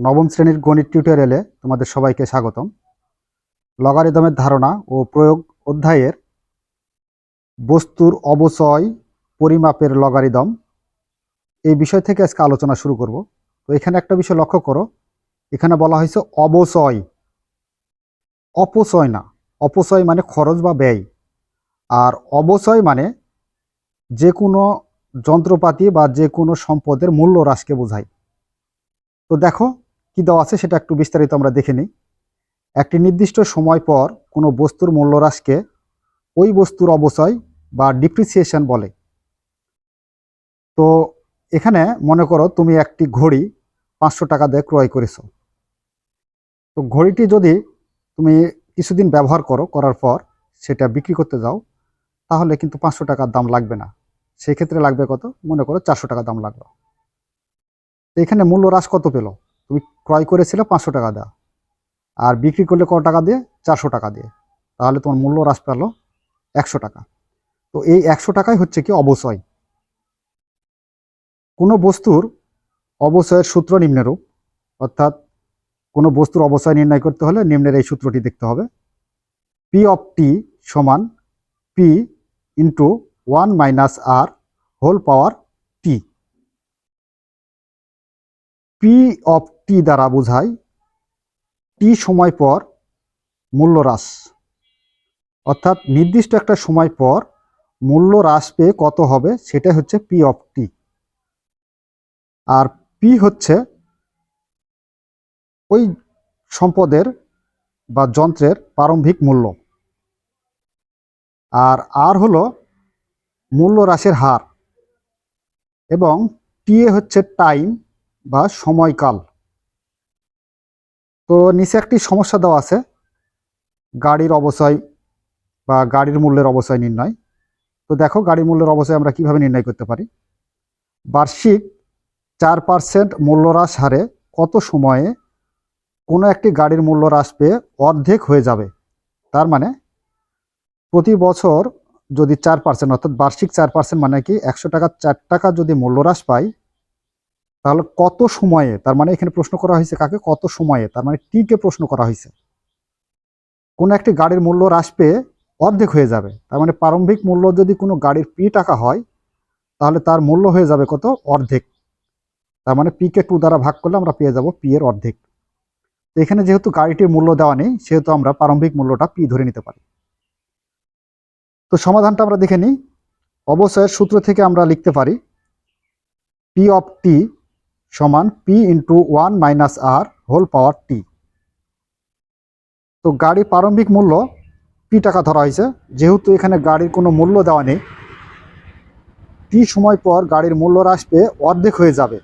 নবম শ্রেণির গণিত টিউটোরিয়ালে তোমাদের সবাইকে স্বাগতম। লগারিদমের ধারণা ও প্রয়োগ অধ্যায়ের বস্তুর অবচয় পরিমাপের লগারিদম এই বিষয় থেকে আজকে আলোচনা শুরু করব। তো এখানে একটা বিষয় লক্ষ্য করো, এখানে বলা হয়েছে অবচয়। অপচয় না, অপচয় মানে খরচ বা ব্যয়। আর অবচয় মানে যে কোনো যন্ত্রপাতি বা যে কোনো সম্পদের মূল্য হ্রাসকে বোঝায়। তো দেখো কি দেওয়া আছে সেটা একটু বিস্তারিত আমরা দেখে নিই। একটি নির্দিষ্ট সময় পর কোনো বস্তুর মূল্য হ্রাসকে ওই বস্তুর অবচয় বা ডিপ্রিসিয়েশন বলে। তো এখানে মনে করো তুমি একটি ঘড়ি পাঁচশো টাকা দিয়ে ক্রয় করেছ। তো ঘড়িটি যদি তুমি কিছুদিন ব্যবহার করো, করার পর সেটা বিক্রি করতে যাও, তাহলে কিন্তু পাঁচশো টাকার দাম লাগবে না। সেই ক্ষেত্রে লাগবে কত? মনে করো চারশো টাকা দাম লাগল। এখানে মূল্য হ্রাস কত পেল? তুমি ক্রয় করেছিলে পাঁচশো টাকা দেওয়া আর বিক্রি করলে কত টাকা দিয়ে? চারশো টাকা দিয়ে। তাহলে তোমার মূল্য হ্রাস পেল একশো টাকা। তো এই একশো টাকাই হচ্ছে কি অবচয় কোনো বস্তুর অবচয়ের সূত্র নিম্নরূপ অর্থাৎ কোনো বস্তুর অবচয় নির্ণয় করতে হলে নিম্নের এই সূত্রটি দেখতে হবে। পি অফ টি সমান P into one minus R whole power T P of T দ্বারা বোঝায় টি সময় পর মূল্য হ্রাস অর্থাৎ নির্দিষ্ট একটা সময় পর মূল্য হ্রাস পেয়ে কত হবে সেটা হচ্ছে পি অফ টি। আর পি হচ্ছে ওই সম্পদের বা যন্ত্রের প্রারম্ভিক মূল্য। আর আর হলো মূল্য হ্রাসের হার। এবং টিএ হচ্ছে টাইম বা সময়কাল। তো নিচে একটি সমস্যা দেওয়া আছে। গাড়ির অবচয় বা গাড়ির মূল্যের অবচয় নির্ণয়। তো দেখো, গাড়ির মূল্যের অবচয় আমরা কীভাবে নির্ণয় করতে পারি? বার্ষিক চার পার্সেন্ট মূল্য হ্রাস হারে কত সময়ে কোনো একটি গাড়ির মূল্য হ্রাস পেয়ে অর্ধেক হয়ে যাবে? তার মানে প্রতি বছর যদি চার পার্সেন্ট, অর্থাৎ বার্ষিক চার পার্সেন্ট মানে কি একশো টাকা, চার টাকা যদি মূল্য হ্রাস পাই তাহলে কত সময়ে, তার মানে এখানে প্রশ্ন করা হয়েছে কাকে, কত সময়ে, তার মানে টিকে প্রশ্ন করা হয়েছে। কোনো একটি গাড়ির মূল্য হ্রাস পেয়ে অর্ধেক হয়ে যাবে, তার মানে প্রারম্ভিক মূল্য যদি কোনো গাড়ির পি টাকা হয়, তাহলে তার মূল্য হয়ে যাবে কত? অর্ধেক। তার মানে পি কে টু দ্বারা ভাগ করলে আমরা পেয়ে যাব পি এর অর্ধেক। এখানে যেহেতু গাড়িটির মূল্য দেওয়া নেই, সেহেতু আমরা প্রারম্ভিক মূল্যটা পি ধরে নিতে পারি। তো সমাধানটা আমরা দেখে নিই। অবশ্যয়ের সূত্র থেকে আমরা লিখতে পারি, পি অফ টি সমান P into one minus R whole power T তো গাড়ির প্রারম্ভিক মূল্য পি টাকা ধরা হয়েছে। যেহেতু এখানে গাড়ির কোনো মূল্য দেওয়া নেই টি সময় পর গাড়ির মূল্য হ্রাস পেয়ে অর্ধেক হয়ে যাবে।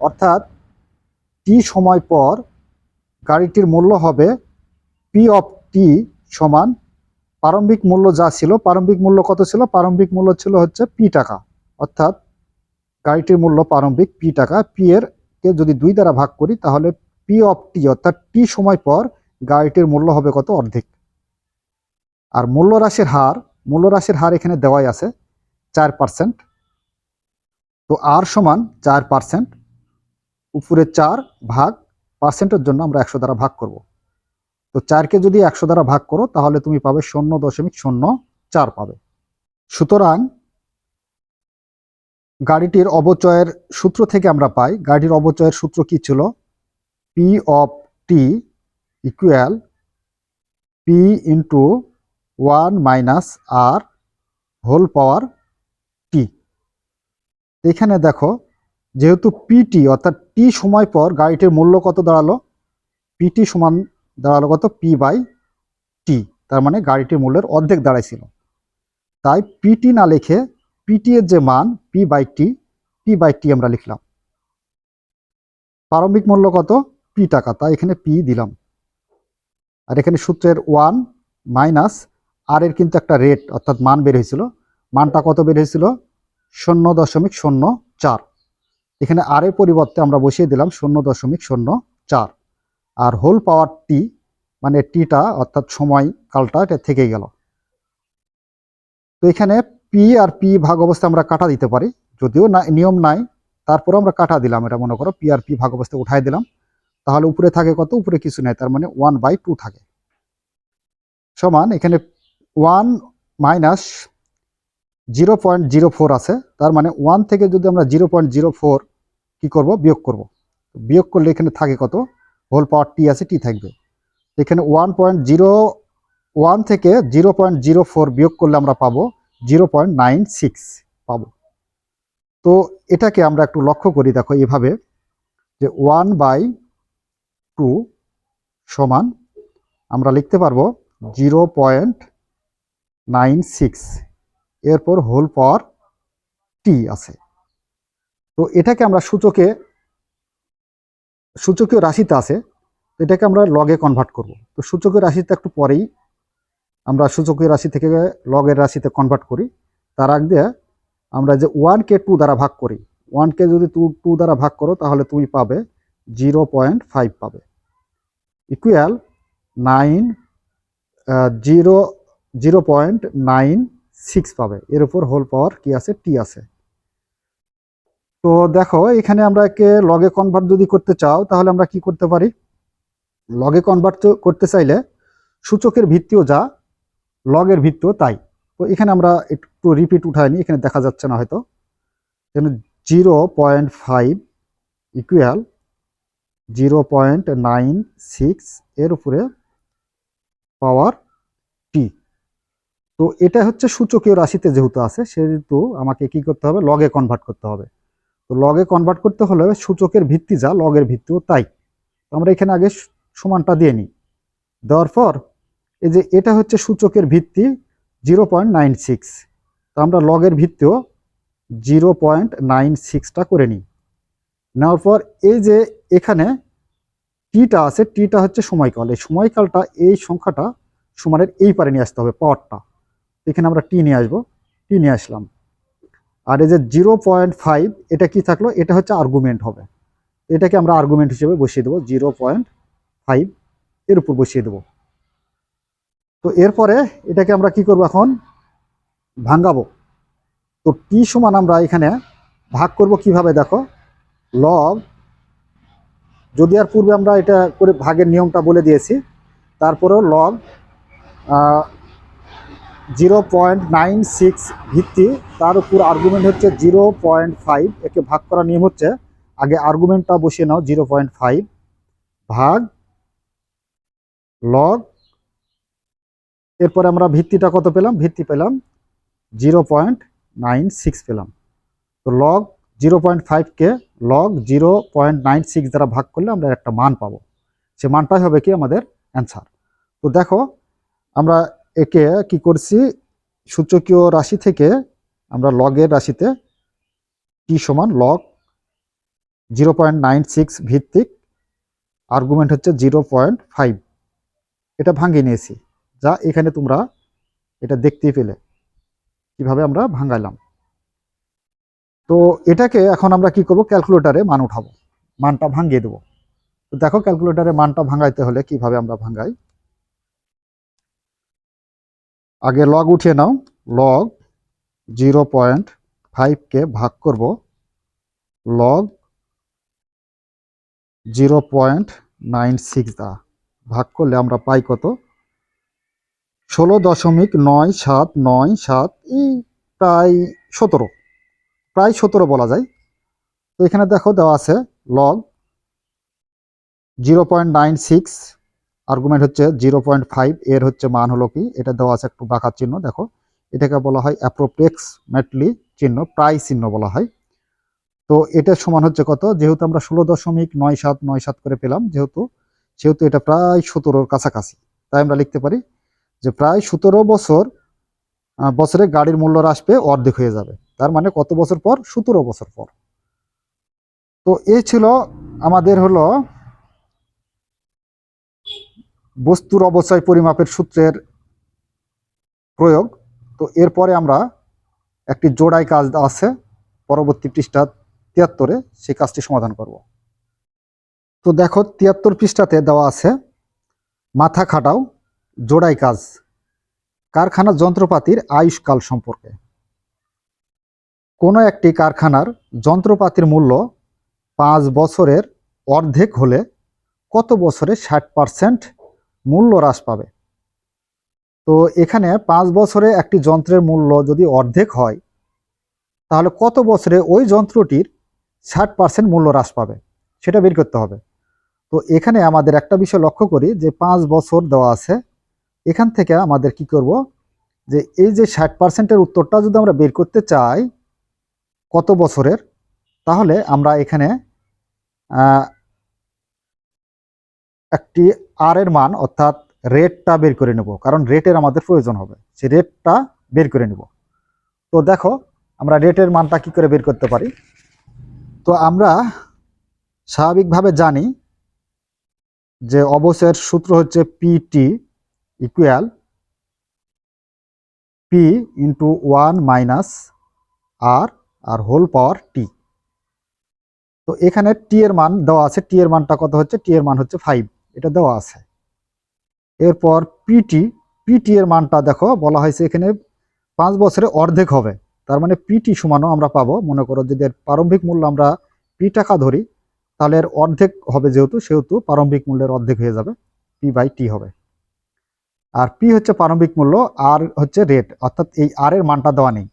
অর্থাৎ টি সময় পর গাড়িটির মূল্য হবে পি অফ টি সমান প্রারম্ভিক মূল্য যা ছিল, প্রারম্ভিক মূল্য কত ছিল? প্রারম্ভিক মূল্য ছিল হচ্ছে পি টাকা। অর্থাৎ গাড়িটির মূল্য প্রারম্ভিক পি টাকা। পি এর কে যদি দুই দ্বারা ভাগ করি, তাহলে পি অফ টি অর্থাৎ টি সময় পর গাড়িটির মূল্য হবে কত? অর্ধেক। আর মূল্য হ্রাসের হার মূল্য হ্রাসের হার এখানে দেওয়াই আছে চার পার্সেন্ট তো আর সমান চার পার্সেন্ট উপরে চার ভাগ পার্সেন্টের জন্য আমরা একশো দ্বারা ভাগ করব। তো চারকে যদি একশো দ্বারা ভাগ করো, তাহলে তুমি পাবে শূন্য দশমিক শূন্য চার পাবে। সুতরাং গাড়িটির অবচয়ের সূত্র থেকে আমরা পাই। গাড়ির অবচয়ের সূত্র কি ছিল? P of T equal P into one minus R whole power T এখানে দেখো, যেহেতু পিটি অর্থাৎ টি সময় পর গাড়িটির মূল্য কত দাঁড়াল? পিটি সমান দাঁড়াল কত? পি বাই টি তার মানে গাড়িটির মূল্যের অর্ধেক দাঁড়াইছিল। তাই পিটি না লিখে পিটি এর যে মান P by T P by T আমরা লিখলাম। প্রারম্ভিক মূল্য কত? পি টাকা। তাই এখানে পি দিলাম। আর এখানে সূত্রের ওয়ান মাইনাস আর এর কিন্তু একটা রেট অর্থাৎ মান বের হয়েছিল। মানটা কত বের হয়েছিল? শূন্য দশমিক শূন্য চার। এখানে আর এর পরিবর্তে আমরা বসিয়ে দিলাম শূন্য দশমিক শূন্য চার। আর হোল পাওয়ার টি মানে টিটা অর্থাৎ সময়, কালটা, এটা থেকে গেল। তো এখানে পি আর পি ভাগ অবস্থা আমরা কাটা দিতে পারি। যদিও না, নিয়ম নাই, তারপরে আমরা কাটা দিলাম এটা মনে করো পি আর পি ভাগ অবস্থায় উঠাই দিলাম। তাহলে উপরে থাকে কত? উপরে কিছু নেই, তার মানে ওয়ান বাই টু থাকে। সমান, এখানে one minus zero point zero four আছে। তার মানে ওয়ান থেকে যদি আমরা জিরো পয়েন্ট জিরো ফোর কী করব? বিয়োগ করব। বিয়োগ করলে এখানে থাকে কত? হোল পাওয়ার টি আছে টি থাকবে। এখানে ওয়ান পয়েন্ট জিরো ওয়ান থেকে জিরো পয়েন্ট জিরো ফোর বিয়োগ করলে আমরা পাবো জিরো পয়েন্ট নাইন সিক্স পাবো। তো এটাকে আমরা একটু লক্ষ্য করি, দেখো এভাবে, যে ওয়ান বাই টু সমান আমরা লিখতে পারব জিরো পয়েন্ট নাইন সিক্স, এরপর হোল পাওয়ার টি আছে। তো এটাকে আমরা সূচকে, সূচকীয় রাশিতে আছে এটাকে আমরা লগে কনভার্ট করব। তো সূচকীয় রাশিতে একটু পরেই আমরা সূচকীয় রাশি থেকে লগের রাশিতে কনভার্ট করি। তার আগ দিয়ে আমরা যে ওয়ানকে টু দ্বারা ভাগ করি। ওয়ানকে যদি টু টু দ্বারা ভাগ করো, তাহলে তুমি পাবে জিরো পয়েন্ট ফাইভ পাবে। Equal nine zero zero point nine six পাবে। এর উপর হোল পাওয়ার কি আছে? টি আছে। তো দেখো, এখানে আমরা একে লগে কনভার্ট যদি করতে চাও, তাহলে আমরা কি করতে পারি? লগে কনভার্ট করতে চাইলে সূচকের ভিত্তিও যা লগের ভিত্তিও তাই। তো এখানে আমরা একটু রিপিট উঠাইনি এখানে দেখা যাচ্ছে না হয়তো। এখানে zero point five equal zero point nine six এর উপরে পাওয়ার টি তো এটা হচ্ছে সূচকীয় রাশিতে যেহেতু আছে, সেহেতু আমাকে কি করতে হবে? লগে কনভার্ট করতে হবে। তো লগে কনভার্ট করতে হলে সূচকের ভিত্তি যা লগের ভিত্তিও তাই। আমরা এখানে আগে সমানটা দিয়ে নিই। দেওয়ার পর এই যে এটা হচ্ছে সূচকের ভিত্তি জিরো পয়েন্ট নাইন সিক্স। তো আমরা লগের ভিত্তিও জিরো পয়েন্ট নাইন সিক্সটা করে নিই। নেওয়ার পর এই যে এখানে টিটা আছে, টিটা হচ্ছে সময়কাল। এই সময়কালটা, এই সংখ্যাটা সমানের এই পারে নিয়ে আসতে হবে, পাওয়ারটা। এখানে আমরা টি নিয়ে আসব, টি নিয়ে আসলাম। আর এই যে জিরো পয়েন্ট ফাইভ, এটা কি থাকল? এটা হচ্ছে আর্গুমেন্ট হবে। এটাকে আমরা আর্গুমেন্ট হিসেবে বসিয়ে দেবো, জিরো পয়েন্ট ফাইভ এর উপর বসিয়ে দেবো। তো এরপরে এটাকে আমরা কি করব এখন? ভাঙ্গাবো। তো টি সমান আমরা এখানে ভাগ করব কীভাবে দেখো? লগ যদি আর পূর্বে আমরা এটা করে ভাগের নিয়মটা বলে দিয়েছি, তারপরেও log zero point nine six ভিত্তি, তার উপর আর্গুমেন্ট হচ্ছে জিরো পয়েন্ট ফাইভ একে ভাগ করার নিয়ম হচ্ছে, আগে আর্গুমেন্টটা বসিয়ে নাও জিরো পয়েন্ট ফাইভ ভাগ লগ এরপরে আমরা ভিত্তিটা কত পেলাম? ভিত্তি পেলাম জিরো পয়েন্ট নাইন সিক্স পেলাম। তো log zero point ফাইভকে log zero point nine six দ্বারা ভাগ করলে আমরা একটা মান পাবো। সে মানটাই হবে কি? আমাদের অ্যান্সার তো দেখো, আমরা একে কি করছি? সূচকীয় রাশি থেকে আমরা লগের রাশিতে টি সমান log zero point nine six ভিত্তিক আর্গুমেন্ট হচ্ছে জিরো পয়েন্ট ফাইভ এটা ভাঙিয়ে নিয়েছি। যা এখানে তোমরা এটা দেখতেই পেলে, কীভাবে আমরা ভাঙাইলাম তো এটাকে এখন আমরা কি করব? ক্যালকুলেটারে মান উঠাবো, মানটা ভাঙিয়ে দেবো। তো দেখো, ক্যালকুলেটারে মানটা ভাঙাইতে হলে কীভাবে আমরা ভাঙাই? আগে লগ উঠিয়ে নাও লগ জিরো পয়েন্ট ফাইভকে ভাগ করব log zero point nine six দা ভাগ করলে আমরা পাই কত? ষোলো দশমিক নয় সাত নয় সাত এই প্রায় সতেরো। প্রায় সতেরো বলা যায়। তো এখানে দেখো দেওয়া আছে log zero point nine six argument হচ্ছে জিরো পয়েন্ট ফাইভ এর হচ্ছে মান হলো কি? এটা দেওয়া আছে একটু বাঁকার চিহ্ন, দেখো। এটাকে বলা হয় অ্যাপ্রোপ্লেক্সমেটলি চিহ্ন, প্রায় চিহ্ন বলা হয়। তো এটা সমান হচ্ছে কত? যেহেতু আমরা ষোলো দশমিক নয় সাত নয় সাত করে পেলাম, যেহেতু, সেহেতু এটা প্রায় সতেরোর কাছাকাছি। তাই আমরা লিখতে পারি যে প্রায় সতেরো বছর বছরে গাড়ির মূল্য হ্রাস পেয়ে অর্ধেক হয়ে যাবে। তার মানে কত বছর পর? সতেরো বছর পর। তো এ ছিল আমাদের হলো বস্তুর অবচয় পরিমাপের সূত্রের প্রয়োগ। তো এরপরে আমরা একটি জোড়াই কাজ আছে, পরবর্তী পৃষ্ঠা তিয়াত্তরে, সেই কাজটি সমাধান করব। তো দেখো, তিয়াত্তর পৃষ্ঠাতে দেওয়া আছে, মাথা খাটাও। জোড়াই কাজ। কারখানার যন্ত্রপাতির আয়ুষ্কাল সম্পর্কে। কোনো একটি কারখানার যন্ত্রপাতির মূল্য পাঁচ বছরের অর্ধেক হলে কত বছরে ষাট পার্সেন্ট মূল্য হ্রাস পাবে? তো এখানে পাঁচ বছরে একটি যন্ত্রের মূল্য যদি অর্ধেক হয়, তাহলে কত বছরে ওই যন্ত্রটির ষাট পার্সেন্ট মূল্য হ্রাস পাবে? সেটা বের করতে হবে। তো এখানে আমাদের একটা বিষয় লক্ষ্য করি যে পাঁচ বছর দেওয়া আছে এখান থেকে আমাদের কি করব? যে এই যে ষাট পার্সেন্টের উত্তরটা যদি আমরা বের করতে চাই, কত বছরের? তাহলে আমরা এখানে একটি আর এর মান অর্থাৎ রেটটা বের করে নেব। কারণ রেটের আমাদের প্রয়োজন হবে। সেই রেটটা বের করে নেব। তো দেখো, আমরা রেটের মানটা কি করে বের করতে পারি? তো আমরা স্বাভাবিকভাবে জানি যে অবশ্যের সূত্র হচ্ছে PT equal P into one minus R R whole power T তো এখানে টি এর মান দেওয়া আছে টি এর মানটা কত হচ্ছে? টি এর মান হচ্ছে ফাইভ এটা দেওয়া আছে। এরপর পিটি পিটি এর মানটা দেখো, বলা হয়েছে এখানে পাঁচ বছরে অর্ধেক হবে। তার মানে পিটি সমানও আমরা পাবো। মনে করো যদি এর প্রারম্ভিক মূল্য আমরা পি টাকা ধরি, তাহলে এর অর্ধেক হবে যেহেতু, সেহেতু প্রারম্ভিক মূল্যের অর্ধেক হয়ে যাবে পি বাই টি হবে। আর পি হচ্ছে প্রারম্ভিক মূল্য আর হচ্ছে রেট অর্থাৎ এই আর এর মানটা দেওয়া নেই।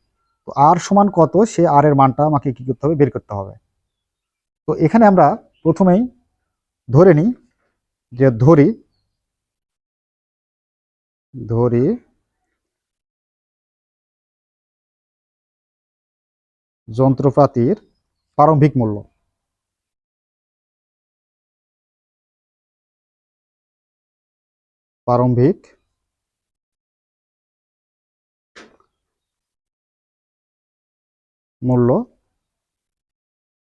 তো আর সমান কত? সে আর এর মানটা আমাকে কি করতে হবে? বের করতে হবে। তো এখানে আমরা প্রথমেই ধরে নিই যে ধরি ধরি যন্ত্রপাতির প্রারম্ভিক মূল্য। প্রারম্ভিক মূল্য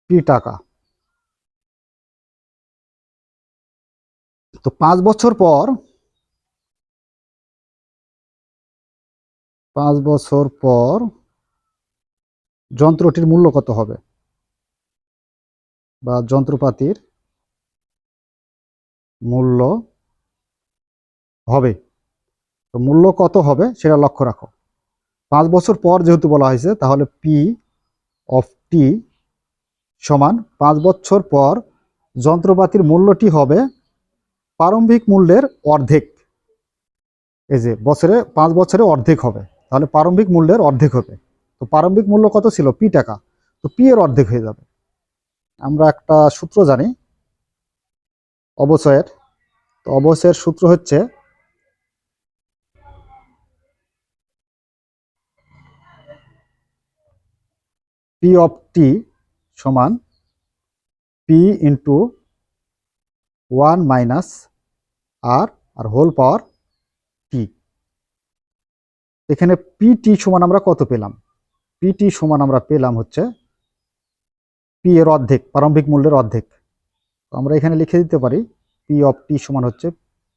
পি টাকা? তো পাঁচ বছর পর, পাঁচ বছর পর যন্ত্রটির মূল্য কত হবে? বা যন্ত্রপাতির মূল্য হবে। তো মূল্য কত হবে সেটা লক্ষ্য রাখো। পাঁচ বছর পর যেহেতু বলা হয়েছে, তাহলে পি অফ টি সমান পাঁচ বছর পর যন্ত্রপাতির মূল্যটি হবে প্রারম্ভিক মূল্যের অর্ধেক। এই যে বছরে পাঁচ বছরে অর্ধেক হবে, তাহলে প্রারম্ভিক মূল্যের অর্ধেক হবে। তো প্রারম্ভিক মূল্য কত ছিল? পি টাকা। তো পি এর অর্ধেক হয়ে যাবে। আমরা একটা সূত্র জানি, অবচয়ের। তো অবচয়ের সূত্র হচ্ছে পি অফ টি সমান P into one minus R R whole power T এখানে পি টি সমান আমরা কত পেলাম? পি টি সমান আমরা পেলাম হচ্ছে পি এর অর্ধেক, প্রারম্ভিক মূল্যের অর্ধেক। তো আমরা এখানে লিখে দিতে পারি পি অফ টি সমান হচ্ছে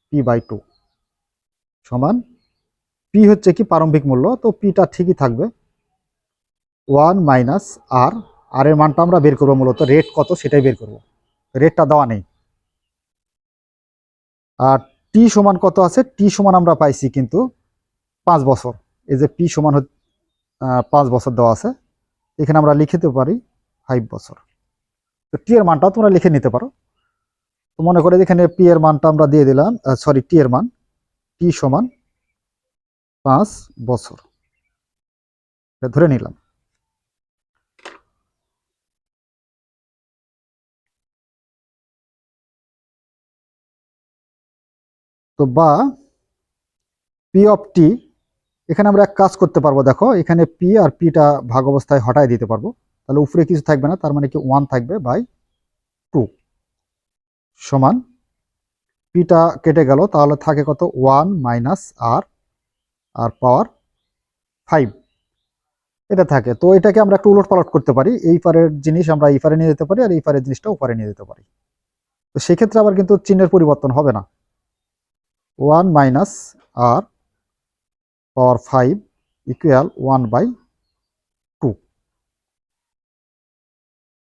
পি বাই টু সমান পি হচ্ছে কি প্রারম্ভিক মূল্য, তো পিটা ঠিকই থাকবে। ওয়ান মাইনাস আর আর এর মানটা আমরা বের করব মূলত রেট কত সেটাই বের করব। রেটটা দেওয়া নেই। আর টি সমান কত আছে? টি সমান আমরা পাইছি কিন্তু পাঁচ বছর। এই যে পি সমান পাঁচ বছর দেওয়া আছে। এখানে আমরা লিখে দিতে পারি ফাইভ বছর। তো টি এর মানটা তোমরা লিখে নিতে পারো। তো মনে করে এখানে পি এর মানটা আমরা দিয়ে দিলাম সরি টি এর মান। টি সমান পাঁচ বছর। ধরে নিলাম। তো বা পি অফ টি এখানে আমরা এক কাজ করতে পারব, দেখো, এখানে পি আর পিটা ভাগ অবস্থায় হটাই দিতে পারব, তাহলে উপরে কিছু থাকবে না, তার মানে কি ওয়ান থাকবে বাই টু সমান পিটা কেটে গেল, তাহলে থাকে কত one minus R R power five এটা থাকে। তো এটাকে আমরা একটু উলট পালট করতে পারি, এই পারের জিনিস আমরা এই পারে নিয়ে যেতে পারি, আর এই পারের জিনিসটা ওপারে নিয়ে যেতে পারি। তো সেক্ষেত্রে আবার কিন্তু চিহ্নের পরিবর্তন হবে না। One minus R power five equal one by two.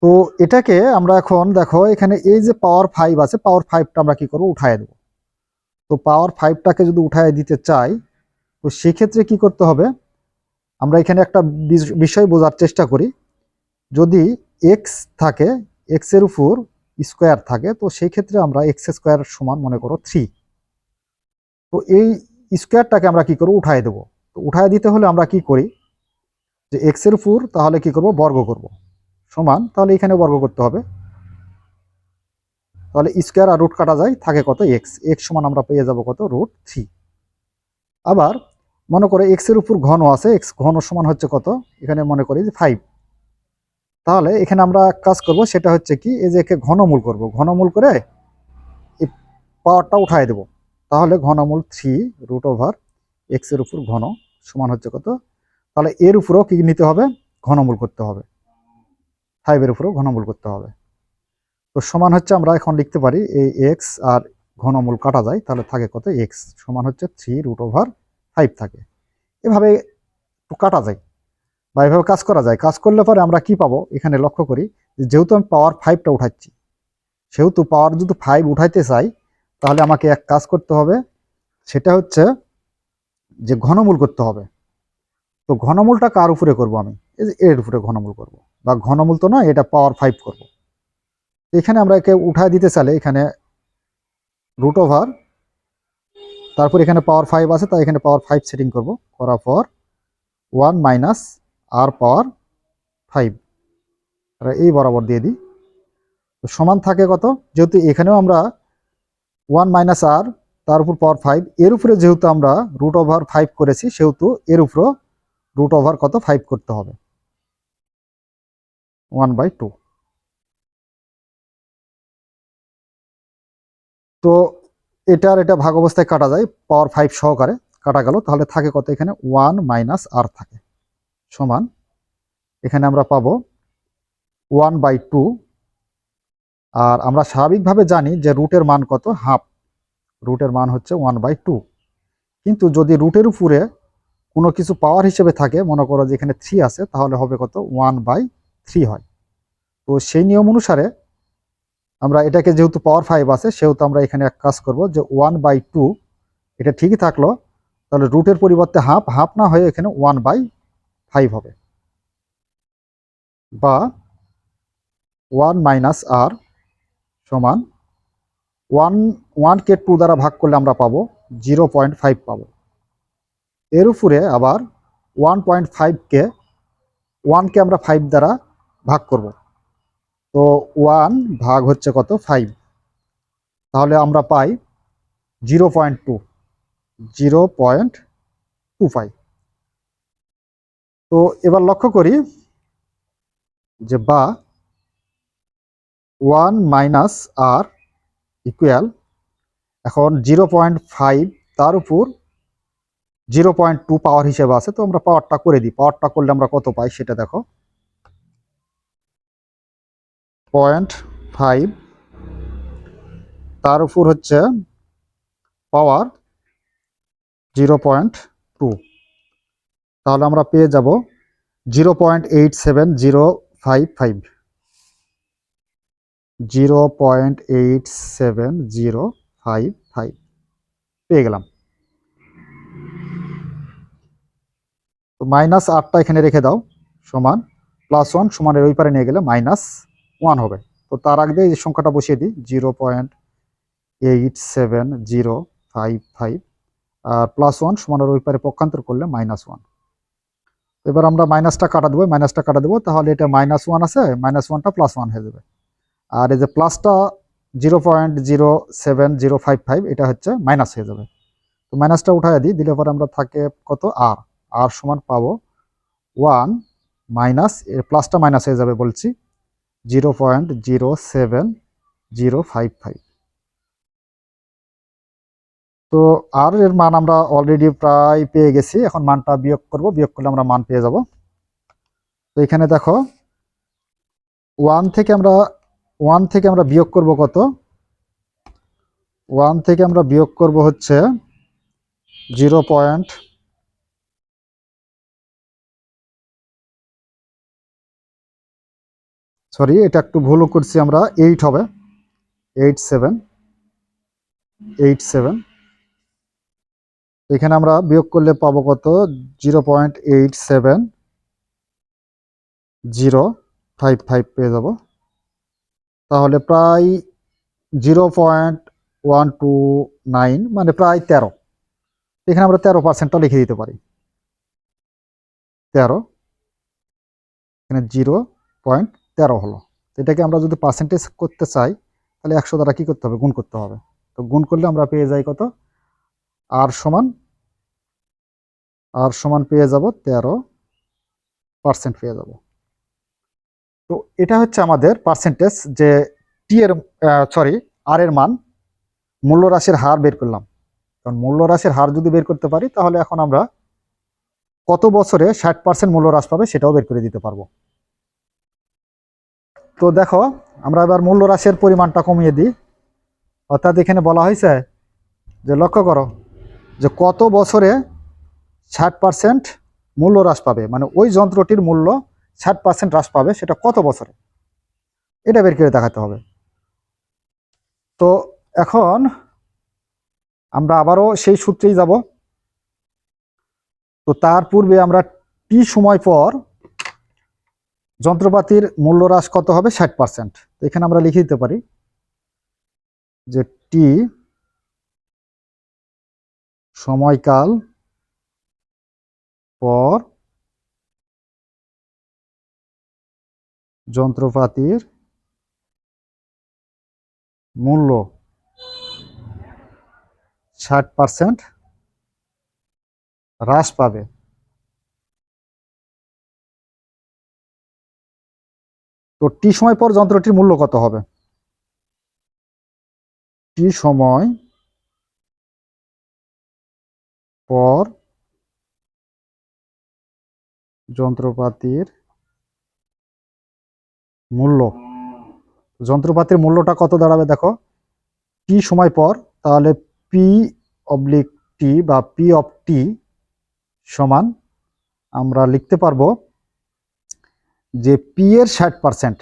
তো এটাকে আমরা এখন দেখো, এখানে এই যে পাওয়ার ফাইভ আছে, পাওয়ার ফাইভটা আমরা কি করব? উঠায় দেবো। তো পাওয়ার ফাইভটাকে যদি উঠায় দিতে চাই, তো সেক্ষেত্রে কি করতে হবে? আমরা এখানে একটা বিষয় বোঝার চেষ্টা করি। যদি এক্স থাকে এক্সের উপর স্কোয়ার থাকে, তো সেই ক্ষেত্রে আমরা এক্স স্কোয়ার সমান মনে করো থ্রি তো এই স্কোয়ারটাকে আমরা কি করব? উঠায় দেবো। তো উঠায় দিতে হলে আমরা কি করি? যে এক্সের উপর, তাহলে কি করব? বর্গ করব। সমান, তাহলে এখানে বর্গ করতে হবে। তাহলে স্কোয়ার আর রুট কাটা যায়, থাকে কত এক্স এক্স সমান আমরা পেয়ে যাব কত? রুট থ্রি আবার মনে করে এক্সের উপর ঘন আছে এক্স ঘন সমান হচ্ছে কত? এখানে মনে করি যে ফাইভ তাহলে এখানে আমরা কাজ করব, সেটা হচ্ছে কি? এই যে একে ঘনমূল করব। ঘনমূল করে এই পাওয়ারটা উঠায় দেব। তাহলে ঘনমূল থ্রি রুট ওভার এক্সের উপর ঘন সমান হচ্ছে কত? তাহলে এর উপরেও কি নিতে হবে? ঘনমূল করতে হবে। ফাইভের উপরেও ঘনমূল করতে হবে। তো সমান হচ্ছে আমরা এখন লিখতে পারি এই এক্স আর ঘনমূল কাটা যায়, তাহলে থাকে কত? এক্স সমান হচ্ছে থ্রি রুট ওভার ফাইভ থাকে। এভাবে কাটা যায় বা এভাবে কাজ করা যায়। কাজ করলে পরে আমরা কি পাবো? এখানে লক্ষ্য করি যেহেতু আমি পাওয়ার ফাইভটা উঠাচ্ছি, সেহেতু পাওয়ার যদি ফাইভ উঠাইতে চাই তাহলে আমাকে এক কাজ করতে হবে। সেটা হচ্ছে যে ঘনমূল করতে হবে। তো ঘনমূলটা কার উপরে করব আমি? এই যে এর উপরে ঘনমূল করব। বা ঘনমূল তো নয়, এটা পাওয়ার ফাইভ করব। এখানে আমরা একে উঠায় দিতে চাইলে এখানে রুট ওভার, তারপর এখানে পাওয়ার ফাইভ আছে, তাই এখানে পাওয়ার ফাইভ সেটিং করব। করার পর one minus R power five. এই বরাবর দিয়ে দিই। তো সমান থাকে কত? যেহেতু এখানেও আমরা ওয়ান মাইনাস আর তার উপর পাওয়ার ফাইভ এর উপরে যেহেতু আমরা রুট ওভার ফাইভ করেছি, সেহেতু এর উপরও রুট ওভার কত? ফাইভ করতে হবে। ওয়ান বাই টু তো এটার এটা ভাগ অবস্থায় কাটা যায় পাওয়ার ফাইভ সহকারে কাটা গেল, তাহলে থাকে কত এখানে? ওয়ান মাইনাস আর থাকে। সমান। এখানে আমরা পাবো ওয়ান বাই টু আর আমরা স্বাভাবিকভাবে জানি যে রুটের মান কত? হাফ। রুটের মান হচ্ছে ওয়ান বাই টু। কিন্তু যদি রুটের উপরে কোনো কিছু পাওয়ার হিসেবে থাকে, মনে করো যে এখানে থ্রি আছে, তাহলে হবে কত? ওয়ান বাই থ্রি হয়। তো সেই নিয়ম অনুসারে আমরা এটাকে যেহেতু পাওয়ার ফাইভ আছে, সেহেতু আমরা এখানে এক কাজ করব যে ওয়ান বাই টু এটা ঠিকই থাকল, তাহলে রুটের পরিবর্তে হাফ হাফ না হয়ে এখানে ওয়ান বাই ফাইভ হবে। বা ওয়ান মাইনাস আর সমান ওয়ান ওয়ানকে টু দ্বারা ভাগ করলে আমরা পাবো জিরো পয়েন্ট ফাইভ পাবো। এর উপরে আবার ওয়ান পয়েন্ট ফাইভকে ওয়ানকে আমরা ফাইভ দ্বারা ভাগ করব। তো ওয়ান ভাগ হচ্ছে কত? ফাইভ। তাহলে আমরা পাই zero point two, zero point two five. তো এবার লক্ষ্য করি যে বা ওয়ান মাইনাস আর ইকুয়াল এখন জিরো পয়েন্ট ফাইভ, তার উপর জিরো পয়েন্ট টু পাওয়ার হিসেবে আছে, তো আমরা পাওয়ারটা করে দিই। পাওয়ারটা করলে আমরা কত পাই সেটা দেখো। পয়েন্ট ফাইভ, তার উপর হচ্ছে পাওয়ার জিরো পয়েন্ট টু। তাহলে আমরা পেয়ে যাব zero point eight seven zero five five. Zero point eight seven zero five five. পেয়ে গেলাম। তো মাইনাস আটটা এখানে রেখে দাও, সমান প্লাস ওয়ান সমানের ওই পারে নিয়ে গেলে মাইনাস ওয়ান হবে। তো তার আগে এই সংখ্যাটা বসিয়ে দিই, zero point eight seven zero five five, R plus one সমানের ওই পারে পক্ষান্তর করলে মাইনাস ওয়ান এবার আমরা মাইনাসটা কাটা দেবো, মাইনাসটা কাটা দেবো, তাহলে এটা মাইনাস ওয়ান আছে, মাইনাস ওয়ানটা প্লাস ওয়ান হয়ে যাবে। আর এই যে প্লাসটা zero point zero seven zero five five, এটা হচ্ছে মাইনাস হয়ে যাবে। তো মাইনাসটা উঠাই দিই, দিলে পরে আমরা থাকে কত? আর আর সমান পাবো ওয়ান মাইনাস এর প্লাসটা মাইনাস হয়ে যাবে বলছি, zero point zero seven zero five five. তো আর এর মান আমরা অলরেডি প্রায় পেয়ে গেছি, এখন মানটা বিয়োগ করব, বিয়োগ করলে আমরা মান পেয়ে যাব। তো এখানে দেখো ওয়ান থেকে আমরা ওয়ান থেকে আমরা বিয়োগ করব কত? ওয়ান থেকে আমরা বিয়োগ করব হচ্ছে জিরো পয়েন্ট সরি, এটা একটু ভুলও করছি আমরা, এইট হবে, এইট সেভেন এইট সেভেন। এখানে আমরা বিয়োগ করলে পাবো কত? Zero point eight seven, zero, five five পেয়ে যাব। তাহলে প্রায় zero point one two nine মানে প্রায় তেরো। এখানে আমরা তেরো পার্সেন্টটা লিখে দিতে পারি। তেরো। এখানে জিরো পয়েন্ট তেরো হলো। এটাকে আমরা যদি পার্সেন্টেজ করতে চাই, তাহলে একশো দ্বারা কী করতে হবে? গুণ করতে হবে। তো গুণ করলে আমরা পেয়ে যাই কত? আর সমান আর সমান পেয়ে যাব তেরো পার্সেন্ট পেয়ে যাব। তো এটা হচ্ছে আমাদের পার্সেন্টেজ যে টি এর সরি আর এর মান মূল্য রাশির হার বের করলাম। কারণ মূল্য রাশির হার যদি বের করতে পারি, তাহলে এখন আমরা কত বছরে ষাট পার্সেন্ট মূল্য হ্রাস পাবে সেটাও বের করে দিতে পারব। তো দেখো, আমরা এবার মূল্য হ্রাসের পরিমাণটা কমিয়ে দিই। অর্থাৎ এখানে বলা হয়েছে যে লক্ষ্য করো যে কত বছরে ষাট পার্সেন্ট মূল্য হ্রাস পাবে। মানে ওই যন্ত্রটির মূল্য ষাট পার্সেন্ট হ্রাস পাবে, সেটা কত বছরে? এটা বের করে দেখাতে হবে। তো এখন আমরা আবারও সেই সূত্রেই যাব। তো তার পূর্বে আমরা টি সময় পর যন্ত্রপাতির মূল্য হ্রাস কত হবে? ষাট পার্সেন্ট এখানে আমরা লিখে দিতে পারি যে টি সময়কাল পর যন্ত্রপাতির মূল্য ষাট পার্সেন্ট হ্রাস পাবে। তো টি সময় পর যন্ত্রটির মূল্য কত হবে? টি সময় পর যন্ত্রপাতির মূল্য। যন্ত্রপাতির মূল্যটা কত দাঁড়াবে দেখো? টি সময় পর, তাহলে পি অবলিক টি বা পি অফ টি সমান আমরা লিখতে পারব যে পি এর ষাট পার্সেন্ট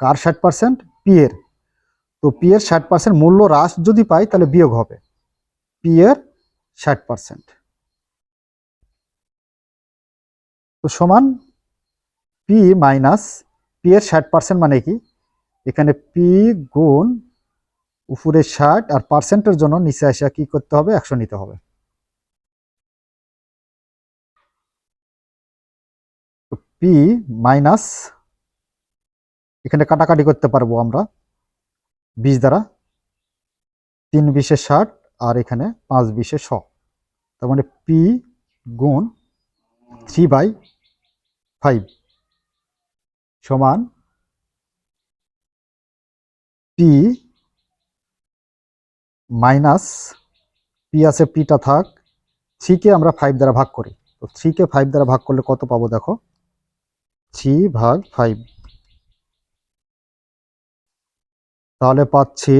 কার ষাট পার্সেন্ট পি এর। তো পি এর ষাট পার্সেন্ট মূল্য হ্রাস যদি পাই, তাহলে বিয়োগ হবে। পি এর ষাট পার্সেন্ট তো সমান পি মাইনাস পি এর ষাট পার্সেন্ট মানে কি? এখানে পি গুণ উপরে ষাট আর পার্সেন্টের জন্য নিচে আসা কি করতে হবে? একশো নিতে হবে। পি মাইনাস এখানে কাটাকাটি করতে পারব আমরা বিশ দ্বারা। তিন বিশে ষাট আর এখানে পাঁচ বিশে শ। তার মানে পি গুণ থ্রি বাই ফাইভ সমান পি মাইনাস পি আছে পিটা থাক। থ্রিকে আমরা ফাইভ দ্বারা ভাগ করি। তো থ্রিকে ফাইভ দ্বারা ভাগ করলে কত পাবো দেখো? থ্রি ভাগ ফাইভ তাহলে পাচ্ছি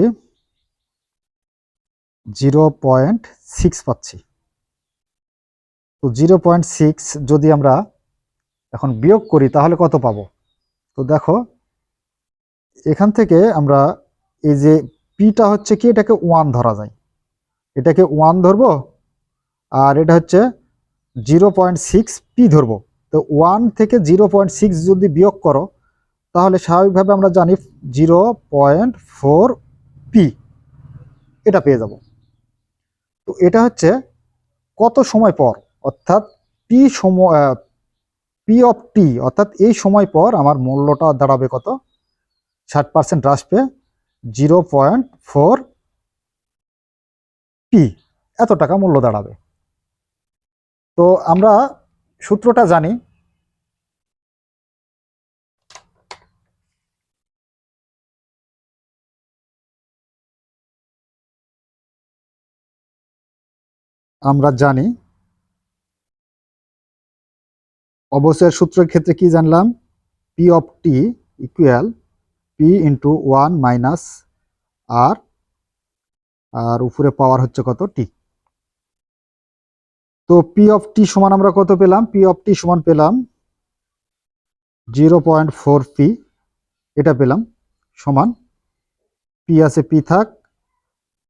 জিরো পয়েন্ট সিক্স পাচ্ছি। তো জিরো পয়েন্ট সিক্স যদি আমরা এখন বিয়োগ করি, তাহলে কত পাবো? তো দেখো, এখান থেকে আমরা এই যে পিটা হচ্ছে কি? এটাকে ওয়ান ধরা যায়। এটাকে ওয়ান ধরবো আর এটা হচ্ছে জিরো পয়েন্ট সিক্স পি ধরবো। তো ওয়ান থেকে জিরো পয়েন্ট সিক্স যদি বিয়োগ করো, তাহলে স্বাভাবিকভাবে আমরা জানি জিরো পয়েন্ট ফোর পি এটা পেয়ে যাব। তো এটা হচ্ছে কত সময় পর? অর্থাৎ পি সময় পি অফ টি অর্থাৎ এই সময় পর আমার মূল্যটা দাঁড়াবে কত? ষাট পার্সেন্ট হ্রাস পেয়ে জিরো পয়েন্ট ফোর পি এত টাকা মূল্য দাঁড়াবে। তো আমরা সূত্রটা জানি। আমরা জানি অবশ্যই সূত্রের ক্ষেত্রে কি জানলাম? P of T equal P into one minus R R উপরে পাওয়ার হচ্ছে কত? টি তো পি অফ টি সমান আমরা কত পেলাম? পি অফ টি সমান পেলাম জিরো পয়েন্ট ফোর পি এটা পেলাম সমান পি আছে পি থাক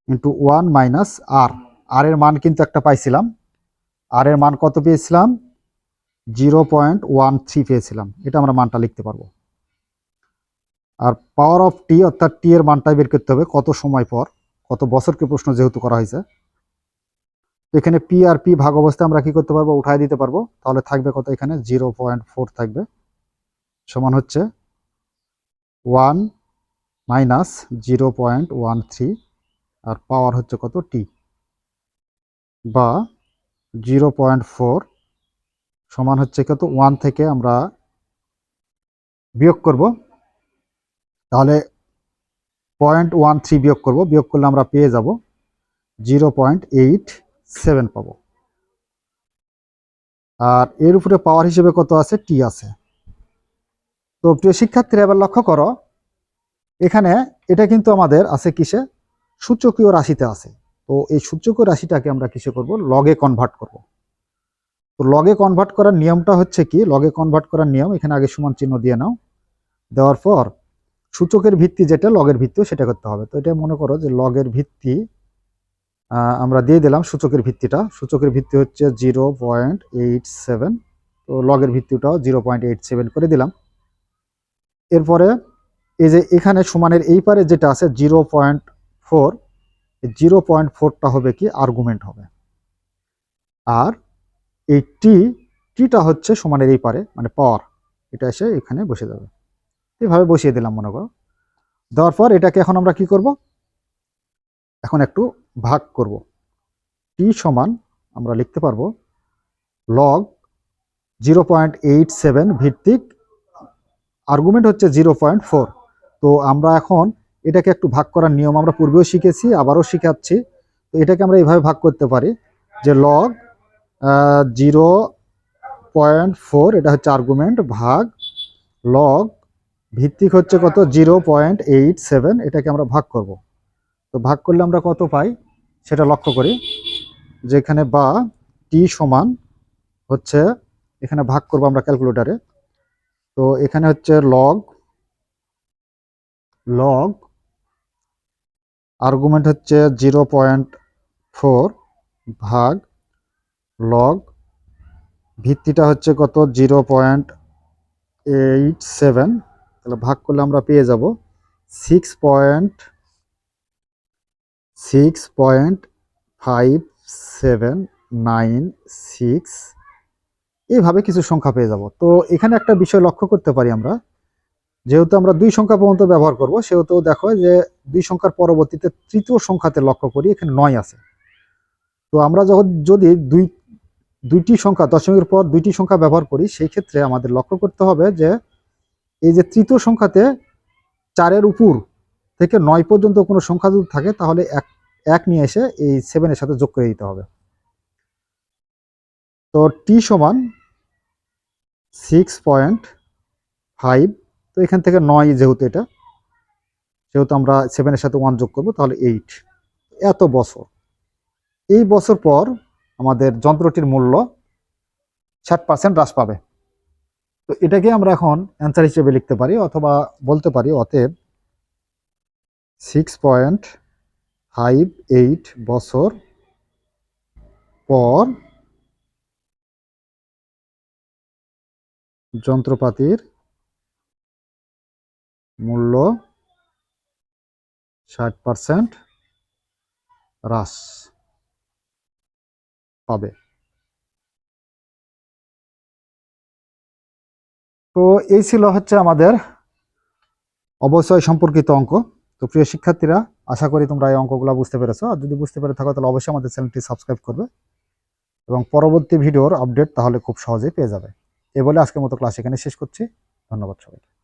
into one minus R R এর মান কিন্তু একটা পাইছিলাম। আর এর মান কত পেয়েছিলাম? জিরো পয়েন্ট ওয়ান থ্রি পেয়েছিলাম। এটা আমরা মানটা লিখতে পারব। আর পাওয়ার অফ টি অর্থাৎ টি এর মানটাই বের করতে হবে কত সময় পর, কত বছরকে প্রশ্ন যেহেতু করা হয়েছে। এখানে পি আর পি ভাগ অবস্থায় আমরা কি করতে পারব? উঠাই দিতে পারব। তাহলে থাকবে কত এখানে? জিরো পয়েন্ট ফোর থাকবে। সমান হচ্ছে one minus zero point one three আর পাওয়ার হচ্ছে কত? টি বা জিরো পয়েন্ট ফোর সমান হচ্ছে কত ওয়ান থেকে আমরা বিয়োগ করব। তাহলে পয়েন্ট ওয়ান থ্রি বিয়োগ করব। বিয়োগ করলে আমরা পেয়ে যাব জিরো পয়েন্ট এইট সেভেন পাবো। আর এর উপরে পাওয়ার হিসেবে কত আছে? টি আছে। তো প্রিয় শিক্ষার্থীরা, এবার লক্ষ্য করো, এখানে এটা কিন্তু আমাদের আছে কিসে? সূচকীয় রাশিতে আছে। তো এই সূচকীয় রাশিটাকে আমরা কিসে করব? লগে কনভার্ট করব। তো লগে কনভার্ট করার নিয়মটা হচ্ছে কি? লগে কনভার্ট করার নিয়ম, এখানে আগে সমান চিহ্ন দিয়ে নাও। দেওয়ার পর সূচকের ভিত্তি যেটা লগের ভিত্তিও সেটা করতে হবে। তো এটা মনে করো যে লগের ভিত্তি আমরা দিয়ে দিলাম সূচকের ভিত্তিটা। সূচকের ভিত্তি হচ্ছে জিরো পয়েন্ট এইট সেভেন তো লগের ভিত্তিটাও জিরো পয়েন্ট এইট সেভেন করে দিলাম। এরপরে এই যে এখানে সমানের এই পারে যেটা আছে zero point four zero point ফোরটা হবে কি? আর্গুমেন্ট হবে। আর এই টি টিটা হচ্ছে সমানের এই পারে মানে পাওয়ার। এটা এসে এখানে বসে যাবে। এভাবে বসিয়ে দিলাম, মনে করো। দেওয়ার পর এটাকে এখন আমরা কি করব? এখন একটু ভাগ করব। টি সমান আমরা লিখতে পারব log zero point eight seven ভিত্তিক আর্গুমেন্ট হচ্ছে জিরো পয়েন্ট ফোর তো আমরা এখন এটাকে একটু ভাগ করার নিয়ম আমরা পূর্বেও শিখেছি, আবারও শিখাচ্ছি। তো এটাকে আমরা এইভাবে ভাগ করতে পারি যে লগ জিরো পয়েন্ট ফোর এটা হচ্ছে আর্গুমেন্ট ভাগ লগ ভিত্তিক হচ্ছে কত? জিরো পয়েন্ট এইট সেভেন এটাকে আমরা ভাগ করব। তো ভাগ করলে আমরা কত পাই? সেটা লক্ষ্য করি। যেখানে বা টি সমান হচ্ছে, এখানে ভাগ করব আমরা ক্যালকুলেটারে তো এখানে হচ্ছে লগ লগ আর্গুমেন্ট হচ্ছে জিরো পয়েন্ট ফোর ভাগ লগ ভিত্তিটা হচ্ছে কত? জিরো পয়েন্ট এইট সেভেন তাহলে ভাগ করলে আমরা পেয়ে যাব six point six point five seven nine six এইভাবে কিছু সংখ্যা পেয়ে যাব। তো এখানে একটা বিষয় লক্ষ্য করতে পারি আমরা। যেহেতু আমরা দুই সংখ্যা পর্যন্ত ব্যবহার করব সেহেতু দেখো যে দুই সংখ্যার পরবর্তীতে তৃতীয় সংখ্যাতে লক্ষ্য করি, এখানে নয় আছে। তো আমরা যখন যদি দুই দুইটি সংখ্যা, দশমিকের পর দুইটি সংখ্যা ব্যবহার করি, সেই ক্ষেত্রে আমাদের লক্ষ্য করতে হবে যে এই যে তৃতীয় সংখ্যাতে চারের উপর থেকে নয় পর্যন্ত কোনো সংখ্যা যদি থাকে, তাহলে এক এক নিয়ে এসে এই সেভেনের সাথে যোগ করে দিতে হবে। তো টি সমান সিক্স পয়েন্ট ফাইভ তো এখান থেকে নয় যেহেতু এটা যেহেতু আমরা সেভেনের সাথে ওয়ান যোগ করব, তাহলে এইট এত বছর। এই বছর পর আমাদের যন্ত্রটির মূল্য ষাট পার্সেন্ট হ্রাস পাবে। তো এটাকে আমরা এখন অ্যান্সার হিসেবে লিখতে পারি অথবা বলতে পারি অতএব সিক্স পয়েন্ট ফাইভ এইট বছর পর যন্ত্রপাতির মূল্য ষাট পার্সেন্ট হ্রাস। পাবে। তো এই ছিল হচ্ছে আমাদের অবশ্যই সম্পর্কিত অঙ্ক। তো প্রিয় শিক্ষার্থীরা, আশা করি তোমরা এই অঙ্কগুলো বুঝতে পেরেছ। আর যদি বুঝতে পেরে থাকো, তাহলে অবশ্যই আমাদের চ্যানেলটি সাবস্ক্রাইব করবে এবং পরবর্তী ভিডিওর আপডেট তাহলে খুব সহজেই পেয়ে যাবে। এ বলে আজকের মতো ক্লাস এখানে শেষ করছি। ধন্যবাদ সবাইকে।